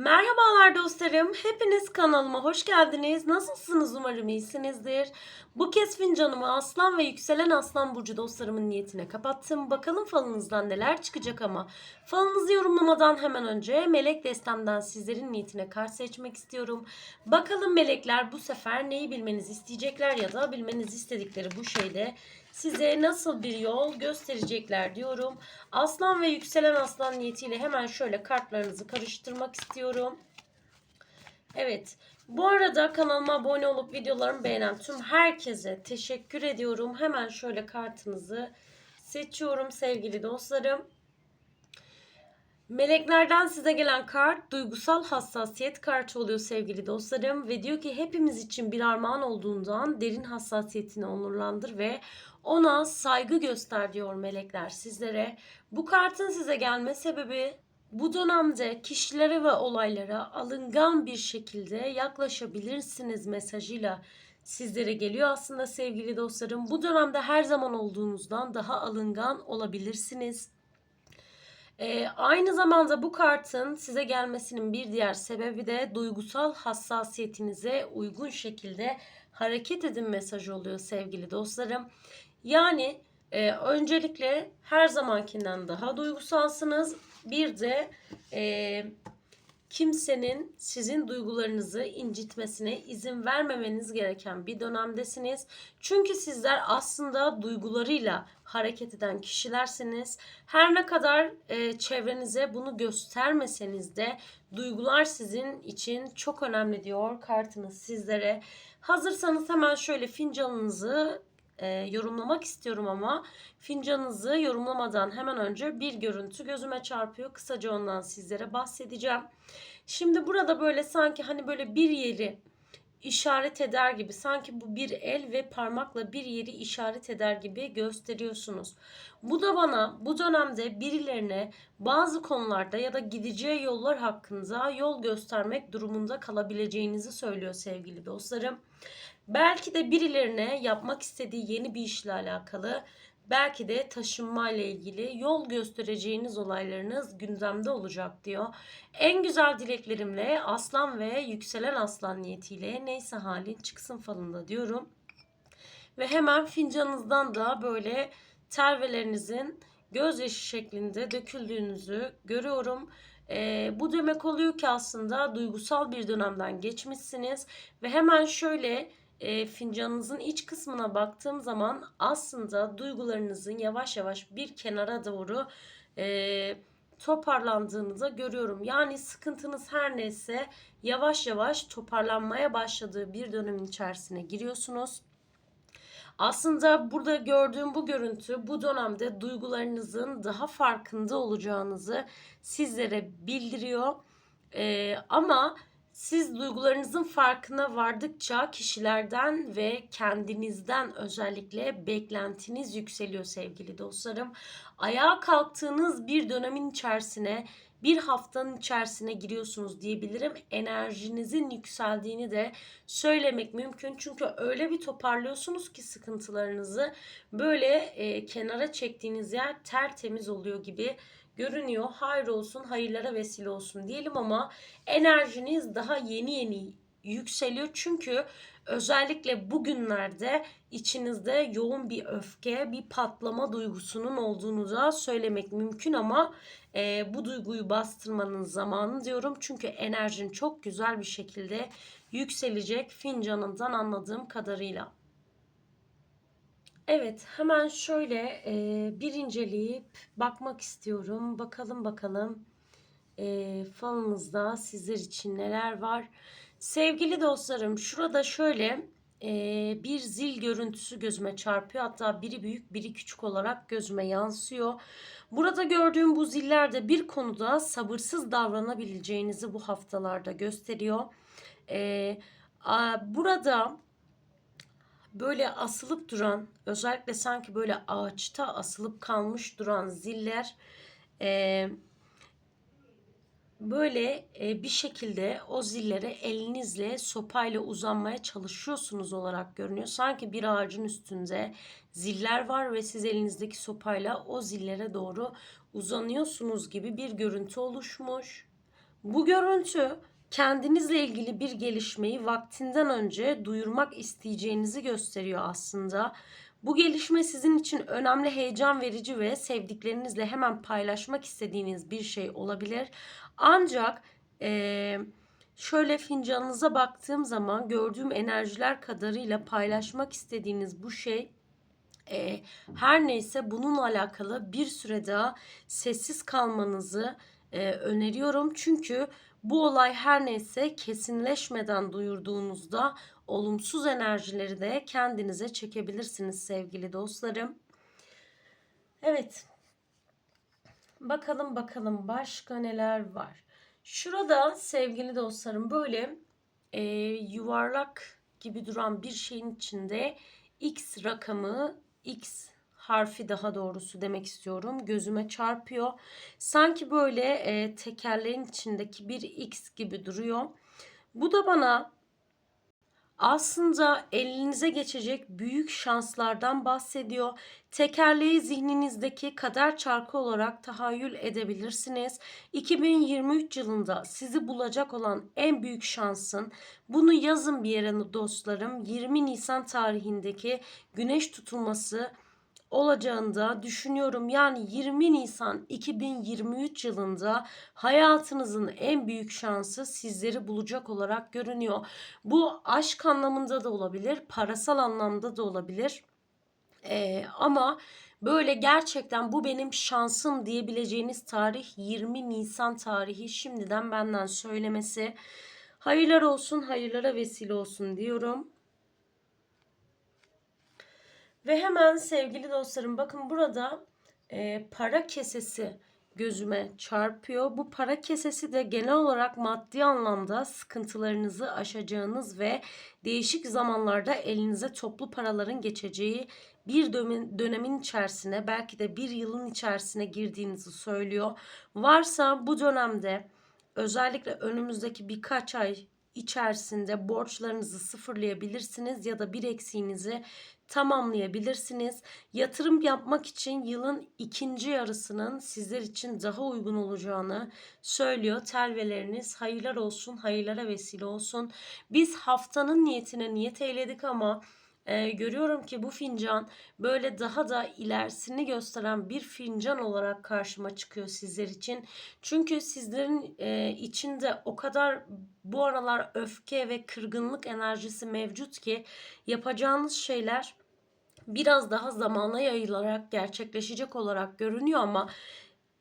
Merhabalar dostlarım. Hepiniz kanalıma hoş geldiniz. Nasılsınız? Umarım iyisinizdir. Bu kez fincanımı Aslan ve Yükselen Aslan Burcu dostlarımın niyetine kapattım. Bakalım falınızdan neler çıkacak ama falınızı yorumlamadan hemen önce melek destemden sizlerin niyetine kart seçmek istiyorum. Bakalım melekler bu sefer neyi bilmenizi isteyecekler ya da bilmenizi istedikleri bu şeyde size nasıl bir yol gösterecekler diyorum. Aslan ve yükselen aslan niyetiyle hemen şöyle kartlarınızı karıştırmak istiyorum. Evet. Bu arada kanalıma abone olup videolarımı beğenen tüm herkese teşekkür ediyorum. Hemen şöyle kartınızı seçiyorum sevgili dostlarım. Meleklerden size gelen kart duygusal hassasiyet kartı oluyor sevgili dostlarım ve diyor ki hepimiz için bir armağan olduğundan derin hassasiyetini onurlandır ve ona saygı göster diyor melekler sizlere. Bu kartın size gelme sebebi bu dönemde kişilere ve olaylara alıngan bir şekilde yaklaşabilirsiniz mesajıyla sizlere geliyor aslında sevgili dostlarım. Bu dönemde her zaman olduğunuzdan daha alıngan olabilirsiniz. Ee, aynı zamanda bu kartın size gelmesinin bir diğer sebebi de duygusal hassasiyetinize uygun şekilde hareket edin mesajı oluyor sevgili dostlarım. Yani e, öncelikle her zamankinden daha duygusalsınız. Bir de e, kimsenin sizin duygularınızı incitmesine izin vermemeniz gereken bir dönemdesiniz. Çünkü sizler aslında duygularıyla hareket eden kişilersiniz. Her ne kadar e, çevrenize bunu göstermeseniz de duygular sizin için çok önemli diyor kartınız sizlere. Hazırsanız hemen şöyle fincanınızı e, yorumlamak istiyorum ama fincanınızı yorumlamadan hemen önce bir görüntü gözüme çarpıyor. Kısaca ondan sizlere bahsedeceğim. Şimdi burada böyle sanki hani böyle bir yeri işaret eder gibi sanki bu bir el ve parmakla bir yeri işaret eder gibi gösteriyorsunuz. Bu da bana bu dönemde birilerine bazı konularda ya da gideceği yollar hakkında yol göstermek durumunda kalabileceğinizi söylüyor sevgili dostlarım. Belki de birilerine yapmak istediği yeni bir işle alakalı belki de taşınma ile ilgili yol göstereceğiniz olaylarınız gündemde olacak diyor. En güzel dileklerimle aslan ve yükselen aslan niyetiyle neyse halin çıksın falında diyorum. Ve hemen fincanınızdan da böyle tervelerinizin gözyaşı şeklinde döküldüğünüzü görüyorum. Ee, bu demek oluyor ki aslında duygusal bir dönemden geçmişsiniz ve hemen şöyle e, fincanınızın iç kısmına baktığım zaman aslında duygularınızın yavaş yavaş bir kenara doğru e, toparlandığını da görüyorum. Yani sıkıntınız her neyse yavaş yavaş toparlanmaya başladığı bir dönemin içerisine giriyorsunuz. Aslında burada gördüğüm bu görüntü bu dönemde duygularınızın daha farkında olacağınızı sizlere bildiriyor. Ee, ama siz duygularınızın farkına vardıkça kişilerden ve kendinizden özellikle beklentiniz yükseliyor sevgili dostlarım. Ayağa kalktığınız bir dönemin içerisine bir haftanın içerisine giriyorsunuz diyebilirim. Enerjinizin yükseldiğini de söylemek mümkün. Çünkü öyle bir toparlıyorsunuz ki sıkıntılarınızı böyle e, kenara çektiğiniz yer tertemiz oluyor gibi görünüyor. Hayır olsun, hayırlara vesile olsun diyelim ama enerjiniz daha yeni yeni yükseliyor. Çünkü özellikle bugünlerde içinizde yoğun bir öfke, bir patlama duygusunun olduğunu da söylemek mümkün ama e, bu duyguyu bastırmanın zamanı diyorum. Çünkü enerjin çok güzel bir şekilde yükselecek fincanından anladığım kadarıyla. Evet, hemen şöyle e, bir inceleyip bakmak istiyorum. Bakalım bakalım e, falınızda sizler için neler var. Sevgili dostlarım, şurada şöyle e, bir zil görüntüsü gözüme çarpıyor. Hatta biri büyük, biri küçük olarak gözüme yansıyor. Burada gördüğüm bu ziller de bir konuda sabırsız davranabileceğinizi bu haftalarda gösteriyor. E, a, burada böyle asılıp duran özellikle sanki böyle ağaçta asılıp kalmış duran ziller e, böyle e, bir şekilde o zillere elinizle sopayla uzanmaya çalışıyorsunuz olarak görünüyor. Sanki bir ağacın üstünde ziller var ve siz elinizdeki sopayla o zillere doğru uzanıyorsunuz gibi bir görüntü oluşmuş. Bu görüntü kendinizle ilgili bir gelişmeyi vaktinden önce duyurmak isteyeceğinizi gösteriyor aslında. Bu gelişme sizin için önemli, heyecan verici ve sevdiklerinizle hemen paylaşmak istediğiniz bir şey olabilir. Ancak eee, şöyle fincanınıza baktığım zaman gördüğüm enerjiler kadarıyla paylaşmak istediğiniz bu şey e, her neyse bununla alakalı bir süre daha sessiz kalmanızı e, öneriyorum. Çünkü bu olay her neyse kesinleşmeden duyurduğunuzda olumsuz enerjileri de kendinize çekebilirsiniz sevgili dostlarım. Evet. Bakalım bakalım başka neler var. Şurada sevgili dostlarım böyle e, yuvarlak gibi duran bir şeyin içinde X rakamı, X harfi daha doğrusu demek istiyorum. Gözüme çarpıyor. Sanki böyle e, tekerleğin içindeki bir X gibi duruyor. Bu da bana aslında elinize geçecek büyük şanslardan bahsediyor. Tekerleği zihninizdeki kader çarkı olarak tahayyül edebilirsiniz. 2023 yılında sizi bulacak olan en büyük şansın bunu yazın bir yere dostlarım 20 Nisan tarihindeki güneş tutulması olacağını da düşünüyorum. Yani 20 Nisan 2023 yılında hayatınızın en büyük şansı sizleri bulacak olarak görünüyor. Bu aşk anlamında da olabilir, parasal anlamda da olabilir. Ee, ama böyle gerçekten bu benim şansım diyebileceğiniz tarih 20 Nisan tarihi şimdiden benden söylemesi. Hayırlar olsun, hayırlara vesile olsun diyorum. Ve hemen sevgili dostlarım bakın burada e, para kesesi gözüme çarpıyor. Bu para kesesi de genel olarak maddi anlamda sıkıntılarınızı aşacağınız ve değişik zamanlarda elinize toplu paraların geçeceği bir dönemin içerisine belki de bir yılın içerisine girdiğinizi söylüyor. Varsa bu dönemde özellikle önümüzdeki birkaç ay içerisinde borçlarınızı sıfırlayabilirsiniz ya da bir eksiğinizi tamamlayabilirsiniz. Yatırım yapmak için yılın ikinci yarısının sizler için daha uygun olacağını söylüyor. Telveleriniz hayırlar olsun, hayırlara vesile olsun. Biz haftanın niyetine niyet eyledik ama e, görüyorum ki bu fincan böyle daha da ilerisini gösteren bir fincan olarak karşıma çıkıyor sizler için. Çünkü sizlerin e, içinde o kadar bu aralar öfke ve kırgınlık enerjisi mevcut ki yapacağınız şeyler biraz daha zamana yayılarak gerçekleşecek olarak görünüyor ama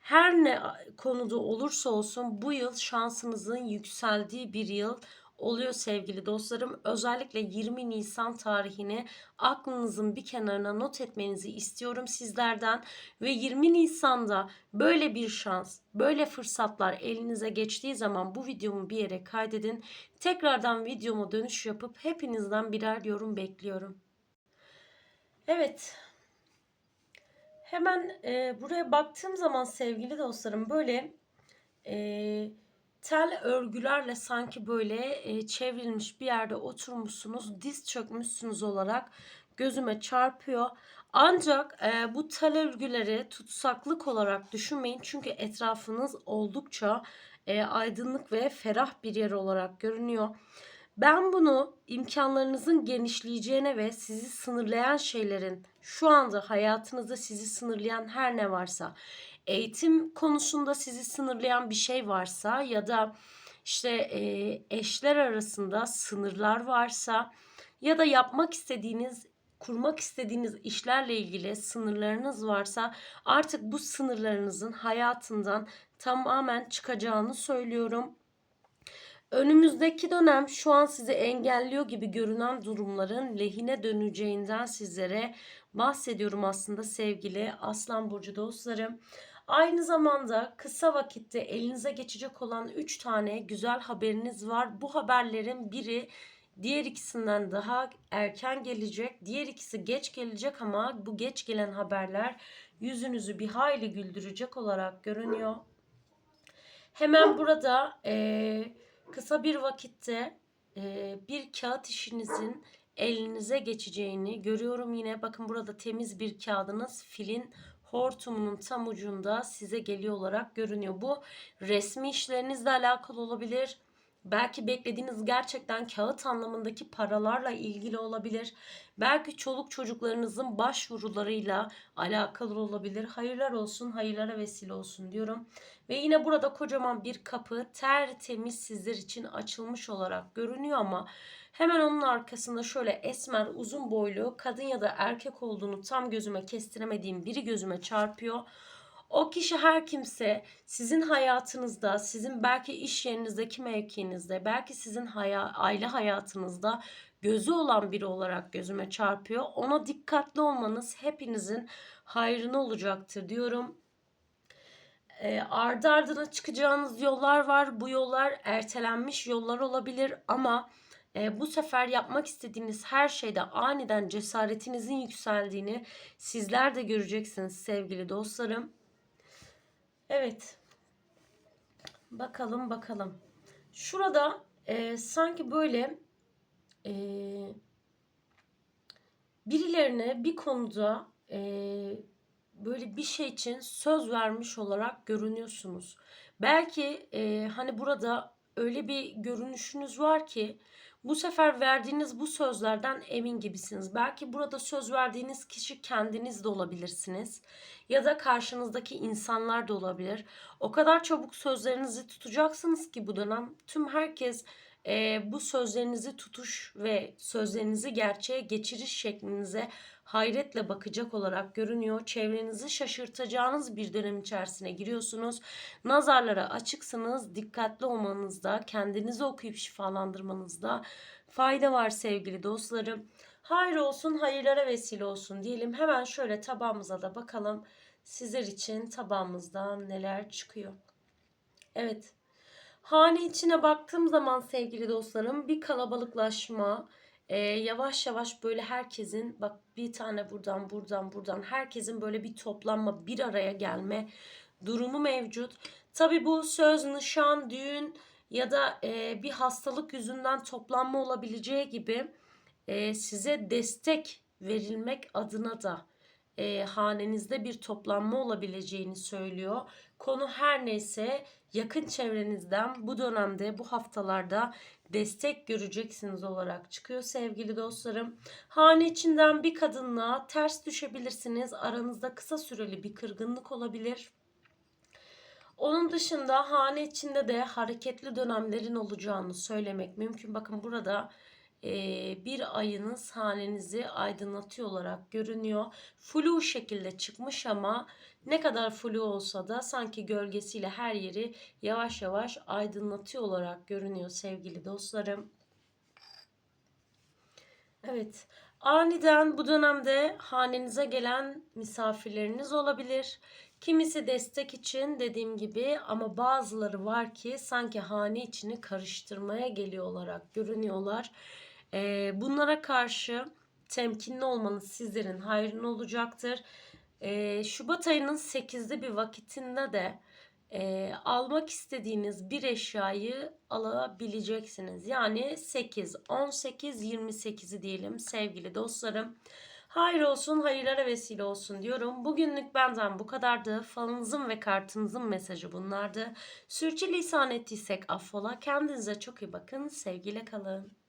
her ne konuda olursa olsun bu yıl şansınızın yükseldiği bir yıl oluyor sevgili dostlarım. Özellikle 20 Nisan tarihini aklınızın bir kenarına not etmenizi istiyorum sizlerden ve 20 Nisan'da böyle bir şans, böyle fırsatlar elinize geçtiği zaman bu videomu bir yere kaydedin. Tekrardan videoma dönüş yapıp hepinizden birer yorum bekliyorum. Evet. Hemen e, buraya baktığım zaman sevgili dostlarım böyle e, tel örgülerle sanki böyle e, çevrilmiş bir yerde oturmuşsunuz, diz çökmüşsünüz olarak gözüme çarpıyor. Ancak e, bu tel örgüleri tutsaklık olarak düşünmeyin çünkü etrafınız oldukça e, aydınlık ve ferah bir yer olarak görünüyor. Ben bunu imkanlarınızın genişleyeceğine ve sizi sınırlayan şeylerin şu anda hayatınızda sizi sınırlayan her ne varsa eğitim konusunda sizi sınırlayan bir şey varsa ya da işte e, eşler arasında sınırlar varsa ya da yapmak istediğiniz kurmak istediğiniz işlerle ilgili sınırlarınız varsa artık bu sınırlarınızın hayatından tamamen çıkacağını söylüyorum. Önümüzdeki dönem şu an sizi engelliyor gibi görünen durumların lehine döneceğinden sizlere bahsediyorum aslında sevgili Aslan Burcu dostlarım. Aynı zamanda kısa vakitte elinize geçecek olan 3 tane güzel haberiniz var. Bu haberlerin biri diğer ikisinden daha erken gelecek. Diğer ikisi geç gelecek ama bu geç gelen haberler yüzünüzü bir hayli güldürecek olarak görünüyor. Hemen burada eee kısa bir vakitte e, bir kağıt işinizin elinize geçeceğini görüyorum yine. Bakın burada temiz bir kağıdınız filin hortumunun tam ucunda size geliyor olarak görünüyor. Bu resmi işlerinizle alakalı olabilir. Belki beklediğiniz gerçekten kağıt anlamındaki paralarla ilgili olabilir. Belki çoluk çocuklarınızın başvurularıyla alakalı olabilir. Hayırlar olsun, hayırlara vesile olsun diyorum. Ve yine burada kocaman bir kapı tertemiz sizler için açılmış olarak görünüyor ama hemen onun arkasında şöyle esmer, uzun boylu, kadın ya da erkek olduğunu tam gözüme kestiremediğim biri gözüme çarpıyor. O kişi her kimse sizin hayatınızda, sizin belki iş yerinizdeki mevkinizde, belki sizin haya, aile hayatınızda gözü olan biri olarak gözüme çarpıyor. Ona dikkatli olmanız hepinizin hayrına olacaktır diyorum. E, ardı ardına çıkacağınız yollar var. Bu yollar ertelenmiş yollar olabilir ama e, bu sefer yapmak istediğiniz her şeyde aniden cesaretinizin yükseldiğini sizler de göreceksiniz sevgili dostlarım. Evet. Bakalım bakalım. Şurada e, sanki böyle e, birilerine bir konuda e, böyle bir şey için söz vermiş olarak görünüyorsunuz. Belki e, hani burada öyle bir görünüşünüz var ki bu sefer verdiğiniz bu sözlerden emin gibisiniz. Belki burada söz verdiğiniz kişi kendiniz de olabilirsiniz. Ya da karşınızdaki insanlar da olabilir. O kadar çabuk sözlerinizi tutacaksınız ki bu dönem tüm herkes e, bu sözlerinizi tutuş ve sözlerinizi gerçeğe geçiriş şeklinize hayretle bakacak olarak görünüyor. Çevrenizi şaşırtacağınız bir dönem içerisine giriyorsunuz. Nazarlara açıksınız. Dikkatli olmanızda, kendinizi okuyup şifalandırmanızda fayda var sevgili dostlarım. Hayır olsun, hayırlara vesile olsun diyelim. Hemen şöyle tabağımıza da bakalım. Sizler için tabağımızdan neler çıkıyor. Evet. Hane içine baktığım zaman sevgili dostlarım bir kalabalıklaşma, e, yavaş yavaş böyle herkesin bak bir tane buradan buradan buradan herkesin böyle bir toplanma bir araya gelme durumu mevcut. Tabi bu söz, nişan, düğün ya da e, bir hastalık yüzünden toplanma olabileceği gibi e, size destek verilmek adına da e, hanenizde bir toplanma olabileceğini söylüyor. Konu her neyse yakın çevrenizden bu dönemde bu haftalarda destek göreceksiniz olarak çıkıyor sevgili dostlarım. Hane içinden bir kadınla ters düşebilirsiniz. Aranızda kısa süreli bir kırgınlık olabilir. Onun dışında hane içinde de hareketli dönemlerin olacağını söylemek mümkün. Bakın burada bir ayınız hanenizi aydınlatıyor olarak görünüyor. Flu şekilde çıkmış ama ne kadar flu olsa da sanki gölgesiyle her yeri yavaş yavaş aydınlatıyor olarak görünüyor sevgili dostlarım. Evet. Aniden bu dönemde hanenize gelen misafirleriniz olabilir. Kimisi destek için dediğim gibi ama bazıları var ki sanki hane içini karıştırmaya geliyor olarak görünüyorlar. Ee, bunlara karşı temkinli olmanız sizlerin hayrına olacaktır. Ee, Şubat ayının 8'de bir vakitinde de e, almak istediğiniz bir eşyayı alabileceksiniz. Yani 8, 18, 28'i diyelim sevgili dostlarım. Hayır olsun, hayırlara vesile olsun diyorum. Bugünlük benden bu kadardı. Falınızın ve kartınızın mesajı bunlardı. Sürçülisan ettiysek affola. Kendinize çok iyi bakın. Sevgiyle kalın.